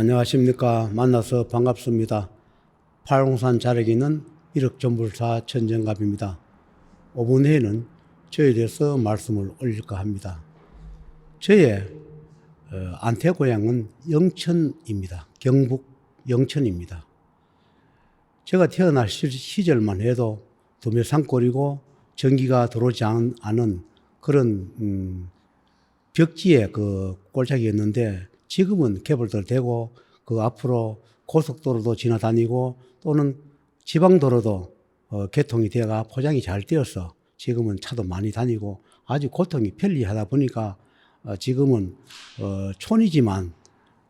안녕하십니까. 만나서 반갑습니다. 팔공산 자력이는 1억 전불사 천정갑입니다. 5분 후에는 저에 대해서 말씀을 올릴까 합니다. 저의 어, 안태 고향은 영천입니다. 경북 영천입니다. 제가 태어날 시- 시절만 해도 도매 산골이고 전기가 들어오지 않- 않은 그런 음, 벽지의 그 꼴짝이었는데 지금은 개발도 되고 그 앞으로 고속도로도 지나다니고 또는 지방도로도 어, 개통이 되어가 포장이 잘 되어서 지금은 차도 많이 다니고 아주 고통이 편리하다 보니까 어, 지금은 어, 촌이지만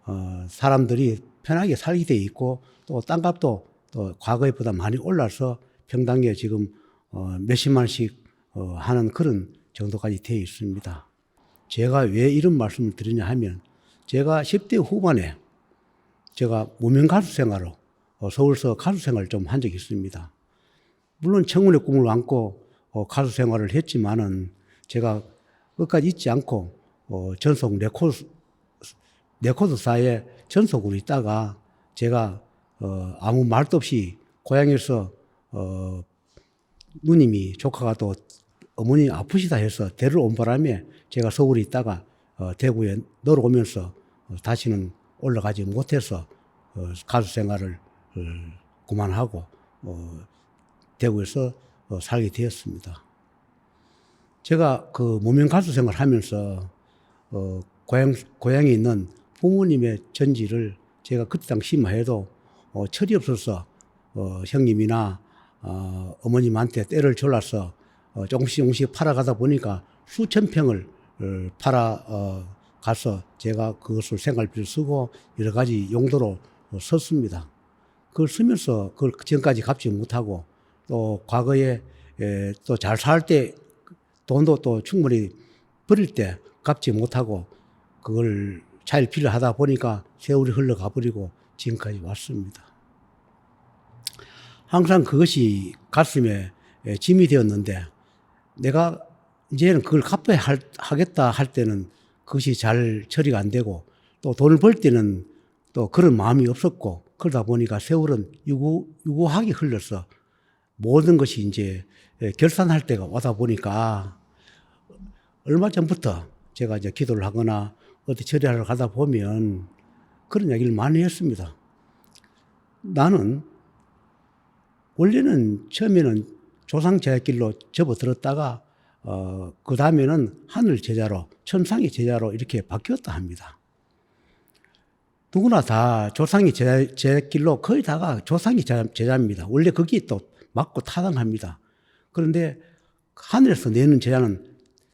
어, 사람들이 편하게 살게 돼 있고 또 땅값도 또 과거에보다 많이 올라서 평당에 지금 어, 몇십만씩 어, 하는 그런 정도까지 되어 있습니다. 제가 왜 이런 말씀을 드리냐 하면 제가 10대 후반에 제가 무명 가수 생활로 어, 서울서 가수 생활을 좀 한 적이 있습니다. 물론 청운의 꿈을 안고 어, 가수 생활을 했지만은 제가 끝까지 잊지 않고 어, 전속 레코드 레코드사에 전속으로 있다가 제가 어, 아무 말도 없이 고향에서 어, 누님이 조카가 또 어머니 아프시다 해서 데리러 온 바람에 제가 서울에 있다가 어, 대구에 내려오면서 어, 다시는 올라가지 못해서 어, 가수 생활을 어, 그만하고 어, 대구에서 어, 살게 되었습니다. 제가 그 무명 가수 생활을 하면서 어, 고향 고향에 있는 부모님의 전지를 제가 그때 당시만 해도 어, 철이 없어서 어, 형님이나 어, 어머님한테 때를 졸라서 어, 조금씩 조금씩 팔아가다 보니까 수천 평을 어, 팔아 어, 가서 제가 그것을 생활비를 쓰고 여러 가지 용도로 어, 썼습니다. 그걸 쓰면서 그걸 지금까지 갚지 못하고 또 과거에 또 잘 살 때 돈도 또 충분히 버릴 때 갚지 못하고 그걸 잘 필요하다 보니까 세월이 흘러가 버리고 지금까지 왔습니다. 항상 그것이 가슴에 에, 짐이 되었는데 내가 이제는 그걸 갚아야 할- 하겠다 할 때는 그것이 잘 처리가 안 되고 또 돈을 벌 때는 또 그런 마음이 없었고 그러다 보니까 세월은 유구, 유구하게 흘러서 모든 것이 이제 에, 결산할 때가 오다 보니까 얼마 전부터 제가 이제 기도를 하거나 어디 처리하러 가다 보면 그런 얘기를 많이 했습니다. 나는 원래는 처음에는 조상 제자길로 접어들었다가 어, 그 다음에는 하늘 제자로 천상의 제자로 이렇게 바뀌었다 합니다. 누구나 다 조상의 제자, 제자길로 거의 다가 조상의 제자, 제자입니다. 원래 거기 또 맞고 타당합니다. 그런데 하늘에서 내는 제자는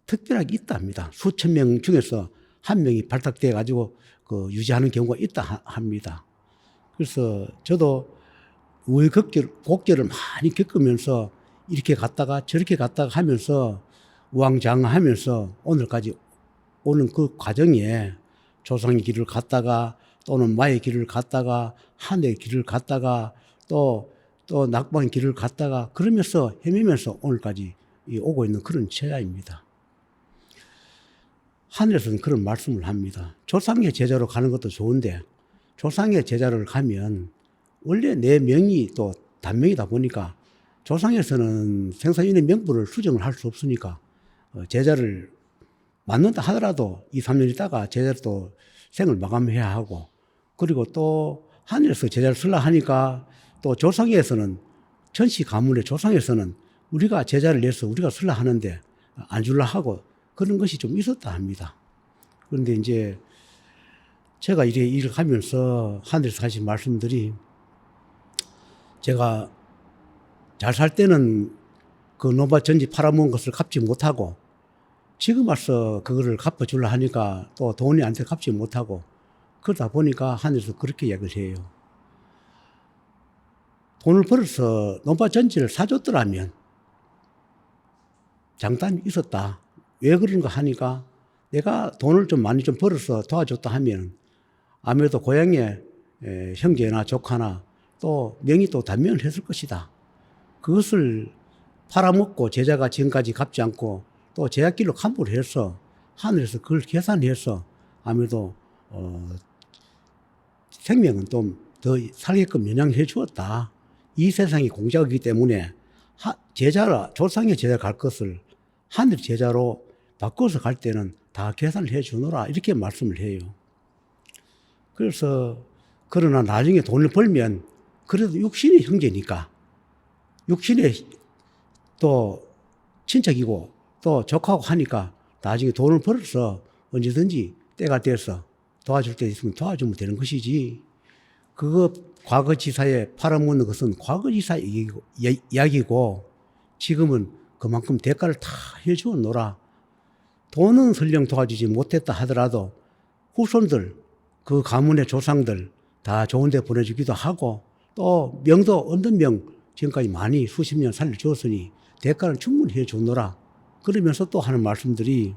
특별하게 있다 합니다. 수천 명 중에서 한 명이 발탁돼 가지고 그 유지하는 경우가 있다 하- 합니다. 그래서 저도 우여곡절, 곡절을 많이 겪으면서 이렇게 갔다가 저렇게 갔다가 하면서 우왕좌왕하면서 오늘까지 오는 그 과정에 조상의 길을 갔다가 또는 마의 길을 갔다가 하늘의 길을 갔다가 또 또 낙방의 길을 갔다가 그러면서 헤매면서 오늘까지 이 오고 있는 그런 제자입니다. 하늘에서는 그런 말씀을 합니다. 조상의 제자로 가는 것도 좋은데 조상의 제자를 가면 원래 내 명이 또 단명이다 보니까 조상에서는 생사인의 명부를 수정을 할 수 없으니까 어, 제자를 맞는다 하더라도 2, 3년 있다가 제자를 또 생을 마감해야 하고 그리고 또 하늘에서 제자를 쓰려 하니까 또 조상에서는 천시 가문의 조상에서는 우리가 제자를 내서 우리가 쓰려 하는데 안 줄라 하고 그런 것이 좀 있었다 합니다. 그런데 이제 제가 이래 일을 하면서 하늘에서 하신 말씀들이 제가 잘 살 때는 그 노바 전지 팔아먹은 것을 갚지 못하고 지금 와서 그거를 갚아주려 하니까 또 돈이 안 돼 갚지 못하고 그러다 보니까 하늘에서 그렇게 이야기를 해요. 돈을 벌어서 노바 전지를 사줬더라면 장단이 있었다. 왜 그런가 하니까 내가 돈을 좀 많이 좀 벌어서 도와줬다 하면 아무래도 고향에 에, 형제나 조카나 또 명이 또 단명을 했을 것이다. 그것을 팔아먹고 제자가 지금까지 갚지 않고 또 제자길로 간부를 해서 하늘에서 그걸 계산해서 아무래도 어, 생명은 좀 더 살게끔 연양해 주었다. 이 세상이 공작이기 때문에 하, 제자라 조상의 제자 갈 것을 하늘 제자로 바꿔서 갈 때는 다 계산을 해 주노라 이렇게 말씀을 해요. 그래서 그러나 나중에 돈을 벌면 그래도 육신의 형제니까 육신의 또 친척이고 또 조카고 하니까 나중에 돈을 벌어서 언제든지 때가 돼서 도와줄 때 있으면 도와주면 되는 것이지. 그거 과거 지사에 팔아먹는 것은 과거 지사 이야기고, 지금은 그만큼 대가를 다 해주어 놓라. 돈은 설령 도와주지 못했다 하더라도 후손들, 그 가문의 조상들 다 좋은 데 보내주기도 하고 또 명도 얻는 명 지금까지 많이 수십 년 살려주었으니 대가를 충분히 해주노라. 그러면서 또 하는 말씀들이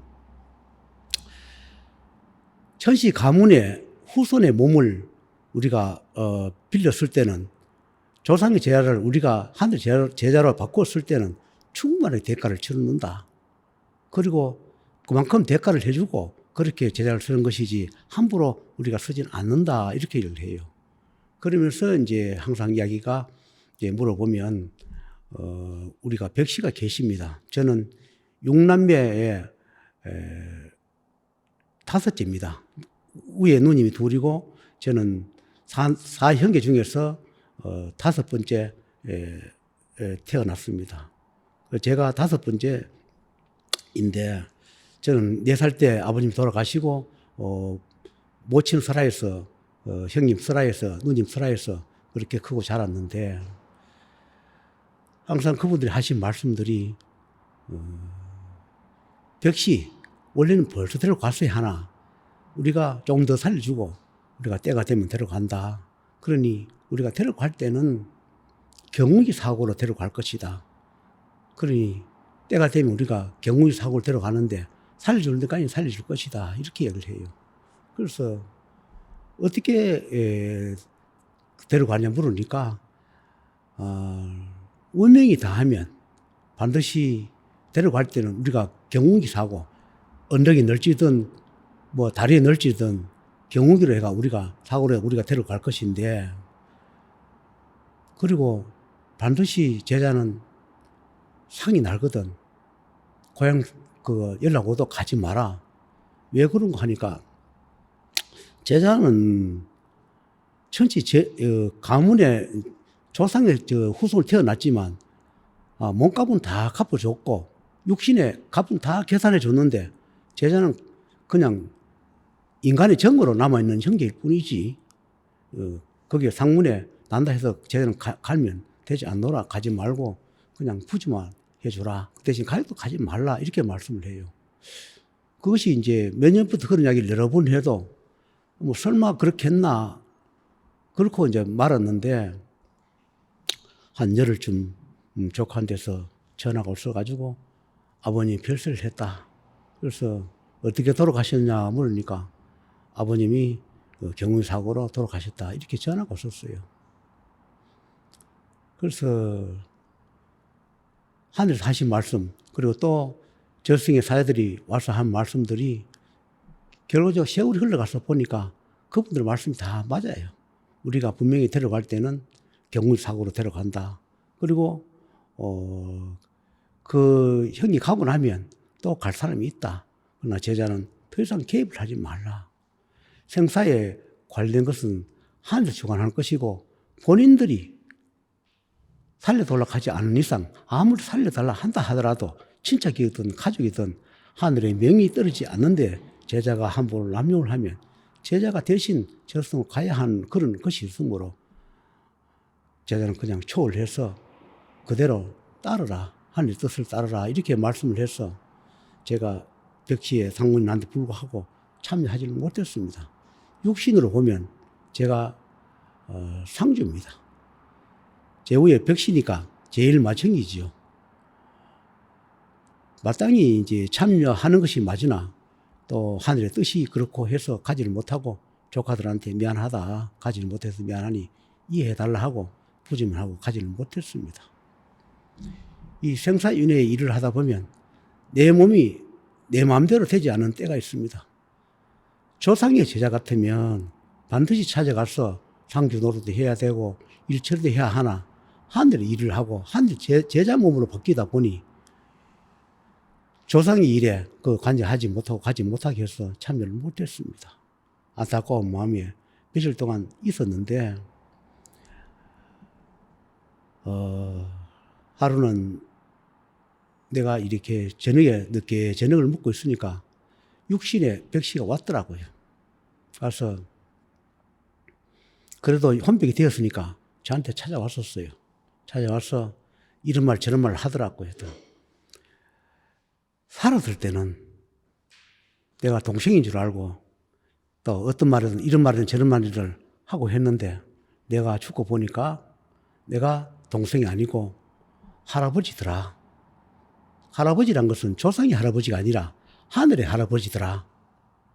천시 가문의 후손의 몸을 우리가 어, 빌렸을 때는 조상의 제자를 우리가 하늘 제자로, 바꾸었을 때는 충분하게 대가를 치르는다. 그리고 그만큼 대가를 해주고 그렇게 제자를 쓰는 것이지 함부로 우리가 쓰진 않는다 이렇게 얘기를 해요. 그러면서 이제 항상 이야기가 이제 물어보면 어, 우리가 백씨가 계십니다. 저는 육남매의 에, 다섯째입니다. 위에 누님이 둘이고 저는 사, 사 형제 중에서 어, 다섯 번째 에, 에, 태어났습니다. 제가 다섯 번째인데 저는 네 살 때 아버님 돌아가시고 어, 모친 설아에서 어, 형님 설아에서 누님 설아에서 그렇게 크고 자랐는데 항상 그분들이 하신 말씀들이 어, 벽시 원래는 벌써 데려갔어야 하나 우리가 조금 더 살려주고 우리가 때가 되면 데려간다. 그러니 우리가 데려갈 때는 경운기 사고로 데려갈 것이다. 그러니 때가 되면 우리가 경운기 사고를 데려가는데 살려줄 때까지 살려줄 것이다. 이렇게 얘기를 해요. 그래서 어떻게 에, 데려가냐 물으니까 어, 운명이 다하면 반드시 데려갈 때는 우리가 경운기 사고 언덕이 넓지든 뭐 다리에 넓지든 경운기로 해가 우리가 해가 우리가 데려갈 것인데 그리고 반드시 제자는 상이 날거든. 고향 그 연락 오도 가지 마라. 왜 그런 거 하니까 제자는 천지 제, 어, 가문의 조상의 저 후손을 태어났지만 아, 몸값은 다 갚아줬고 육신의 값은 다 계산해 줬는데 제자는 그냥 인간의 정으로 남아있는 형제일 뿐이지. 어, 거기에 상문에 난다 해서 제자는 가, 갈면 되지 않노라. 가지 말고 그냥 부지만 해주라. 그 대신 가도 가지 말라. 이렇게 말씀을 해요. 그것이 이제 몇 년부터 그런 이야기를 여러 번 해도 뭐 설마 그렇겠나? 그렇고 이제 말았는데 한 열흘쯤 음, 조카한테서 전화가 없어가지고 아버님 별세를 했다. 그래서 어떻게 돌아가셨냐 물으니까 아버님이 그 경운사고로 돌아가셨다. 이렇게 전화가 없었어요. 그래서 하늘에서 하신 말씀, 그리고 또 저승의 사회들이 와서 한 말씀들이 결과적으로 세월이 흘러가서 보니까 그분들 말씀이 다 맞아요. 우리가 분명히 데려갈 때는 경운사고로 데려간다. 그리고, 어, 그 형이 가고 나면 또 갈 사람이 있다. 그러나 제자는 더 이상 개입을 하지 말라. 생사에 관련된 것은 하늘에서 주관하는 것이고 본인들이 살려달라고 하지 않은 이상 아무리 살려달라 한다 하더라도 친척이든 가족이든 하늘의 명이 떨어지지 않는데 제자가 함부로 남용을 하면 제자가 대신 저승을 가야 하는 그런 것이 있으므로 제자는 그냥 초월해서 그대로 따르라 하늘 뜻을 따르라 이렇게 말씀을 해서 제가 벽시에 상문인한테 불구하고 참여하지는 못했습니다. 육신으로 보면 제가 어, 상주입니다. 제 위에 벽시니까 제일 마청이지요. 마땅히 이제 참여하는 것이 맞으나 또 하늘의 뜻이 그렇고 해서 가지를 못하고 조카들한테 미안하다 가지를 못해서 미안하니 이해해달라 하고 부짐을 하고 가지를 못했습니다. 이 생사윤회의 일을 하다 보면 내 몸이 내 마음대로 되지 않은 때가 있습니다. 조상의 제자 같으면 반드시 찾아가서 상주 노릇도 해야 되고 일처리도 해야 하나 하늘에 일을 하고 하늘 제, 제자 몸으로 바뀌다 보니 조상이 일에 그 관여하지 못하고 가지 못하게 해서 참여를 못했습니다. 안타까운 마음에 며칠 동안 있었는데 어, 하루는 내가 이렇게 저녁에 늦게 저녁을 먹고 있으니까 육신의 백시가 왔더라고요. 그래서 그래도 혼백이 되었으니까 저한테 찾아왔었어요. 찾아와서 이런 말 저런 말 하더라고요. 또. 살았을 때는 내가 동생인 줄 알고 또 어떤 말이든 이런 말이든 저런 말이든 하고 했는데 내가 죽고 보니까 내가 동생이 아니고 할아버지더라. 할아버지란 것은 조상의 할아버지가 아니라 하늘의 할아버지더라.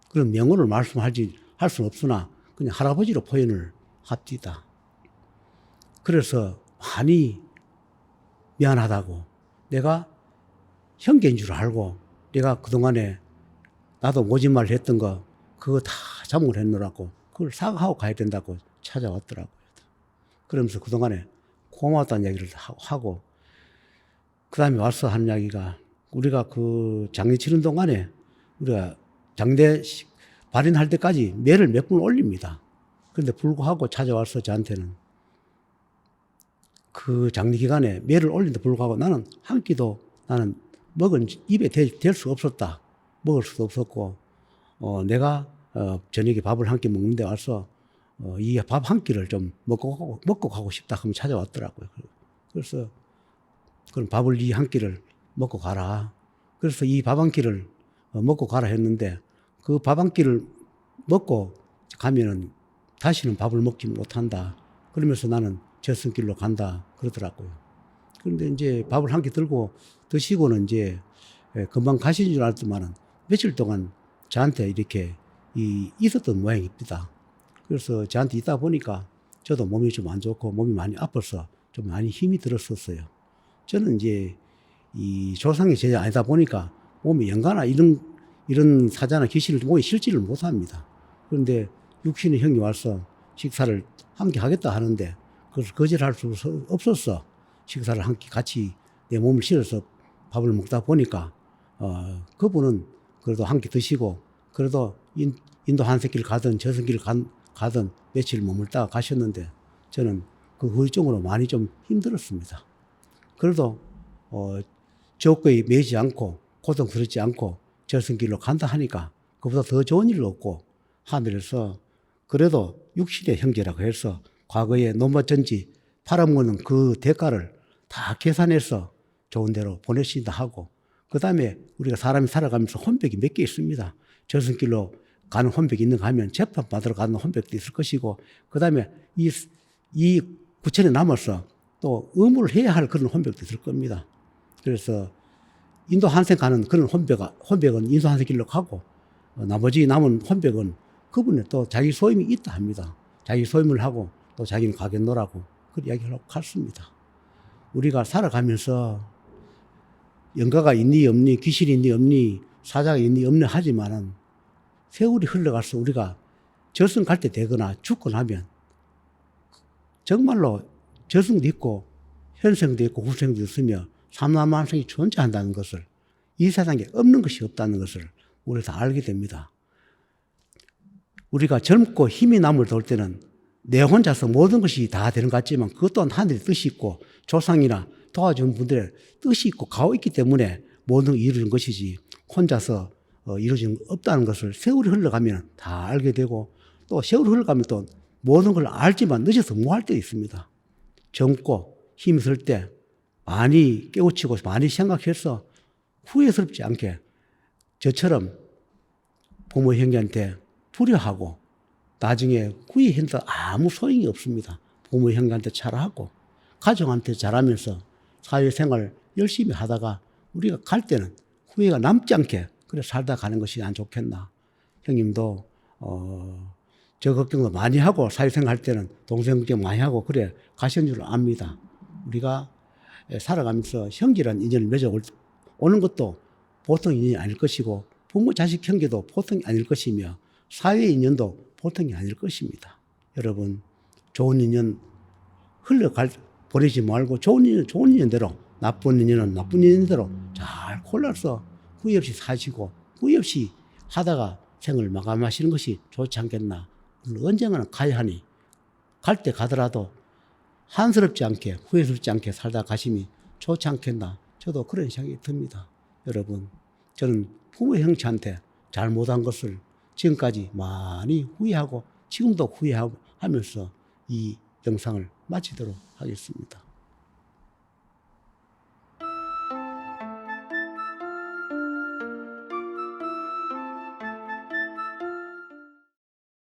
그런 명언을 말씀하지 할 수는 없으나 그냥 할아버지로 표현을 합디다. 그래서 많이 미안하다고 내가 형제인 줄 알고 내가 그동안에 나도 모진말 했던 거 그거 다 잘못 했노라고 그걸 사과하고 가야 된다고 찾아왔더라고요. 그러면서 그동안에 고마웠다는 얘기를 하- 하고 그 다음에 와서 하는 이야기가 우리가 그 장례 치는 동안에 우리가 장례 시- 발인할 때까지 매를 몇 번 올립니다. 그런데 불구하고 찾아와서 저한테는 그 장례 기간에 매를 올린데 불구하고 나는 한 끼도 나는 먹은 입에 댈 수 없었다. 먹을 수도 없었고 어, 내가 어, 저녁에 밥을 한 끼 먹는데 와서 어, 이 밥 한 끼를 좀 먹고 가고, 먹고 가고 싶다 하면 찾아왔더라고요. 그래서 그럼 밥을 이 한 끼를 먹고 가라. 그래서 이 밥 한 끼를 어, 먹고 가라 했는데 그 밥 한 끼를 먹고 가면은 다시는 밥을 먹지 못한다. 그러면서 나는 저승길로 간다. 그러더라고요. 그런데 이제 밥을 한 끼 들고 드시고는 이제 예, 금방 가신 줄 알았지만은 며칠 동안 저한테 이렇게 이 있었던 모양입니다. 그래서 저한테 있다 보니까 저도 몸이 좀 안 좋고 몸이 많이 아파서 좀 많이 힘이 들었었어요. 저는 이제 이 조상의 제자 아니다 보니까 몸에 연가나 이런 이런 사자나 귀신을 몸에 실지를 못합니다. 그런데 육신의 형이 와서 식사를 함께 하겠다 하는데 그래서 거절할 수 없었어. 식사를 함께 같이 내 몸을 실어서 밥을 먹다 보니까 어, 그분은 그래도 함께 드시고 그래도 인, 인도 한세길 가든 저승길 간, 가든 며칠 머물다가 가셨는데 저는 그 후유증으로 많이 좀 힘들었습니다. 그래도 어, 적거에 매지 않고 고통스럽지 않고 저승길로 간다 하니까 그보다 더 좋은 일 없고 하늘에서 그래도 육신의 형제라고 해서 과거에 노마전지 팔아먹는 그 대가를 다 계산해서 좋은 데로 보내신다 하고 그 다음에 우리가 사람이 살아가면서 혼백이 몇 개 있습니다. 저승길로 가는 혼백이 있는가 하면 재판 받으러 가는 혼백도 있을 것이고 그 다음에 이, 이 구천에 남아서 또 의무를 해야 할 그런 혼백도 있을 겁니다. 그래서 인도 한생 가는 그런 혼백은, 혼백은 인도 한생 길로 가고 어, 나머지 남은 혼백은 그분의 또 자기 소임이 있다 합니다. 자기 소임을 하고 또 자기는 가겠노라고 그 이야기하고 갔습니다. 우리가 살아가면서 영가가 있니 없니 귀신이 있니 없니 사자가 있니 없니 하지만은 세월이 흘러가서 우리가 저승 갈 때 되거나 죽고 나면 정말로 저승도 있고 현생도 있고 후생도 있으며 삼라만생이 존재한다는 것을 이 세상에 없는 것이 없다는 것을 우리 다 알게 됩니다. 우리가 젊고 힘이 남을 돌 때는 내 혼자서 모든 것이 다 되는 것 같지만 그것 또한 하늘의 뜻이 있고 조상이나 도와준 분들의 뜻이 있고 가오 있기 때문에 모든 걸 이루는 것이지 혼자서 어, 이루어지는 거 없다는 것을 세월이 흘러가면 다 알게 되고 또 세월이 흘러가면 또 모든 걸 알지만 늦어서 뭐할때 있습니다. 젊고 힘있을 때 많이 깨우치고 많이 생각해서 후회스럽지 않게 저처럼 부모 형제한테 두려하고 나중에 후회한다 아무 소용이 없습니다. 부모 형제한테 잘하고 가족한테 잘하면서 사회생활 열심히 하다가 우리가 갈 때는 후회가 남지 않게 그래 살다 가는 것이 안 좋겠나. 형님도 어, 저 걱정도 많이 하고 사회생활 할 때는 동생 걱정 많이 하고 그래 가신 줄 압니다. 우리가 살아가면서 형제란 인연을 맺어 올- 오는 것도 보통 인연이 아닐 것이고 부모 자식 형제도 보통이 아닐 것이며 사회 인연도 보통이 아닐 것입니다. 여러분 좋은 인연 흘러갈 버리지 말고 좋은 인연 좋은 인연대로 나쁜 인연은 나쁜 인연대로 잘 골라서 후회 없이 사시고 후회 없이 하다가 생을 마감하시는 것이 좋지 않겠나. 언젠가는 가야 하니 갈 때 가더라도 한스럽지 않게 후회스럽지 않게 살다 가심이 좋지 않겠나. 저도 그런 생각이 듭니다. 여러분, 저는 부모 형체한테 잘못한 것을 지금까지 많이 후회하고 지금도 후회하면서 이 영상을 마치도록 하겠습니다.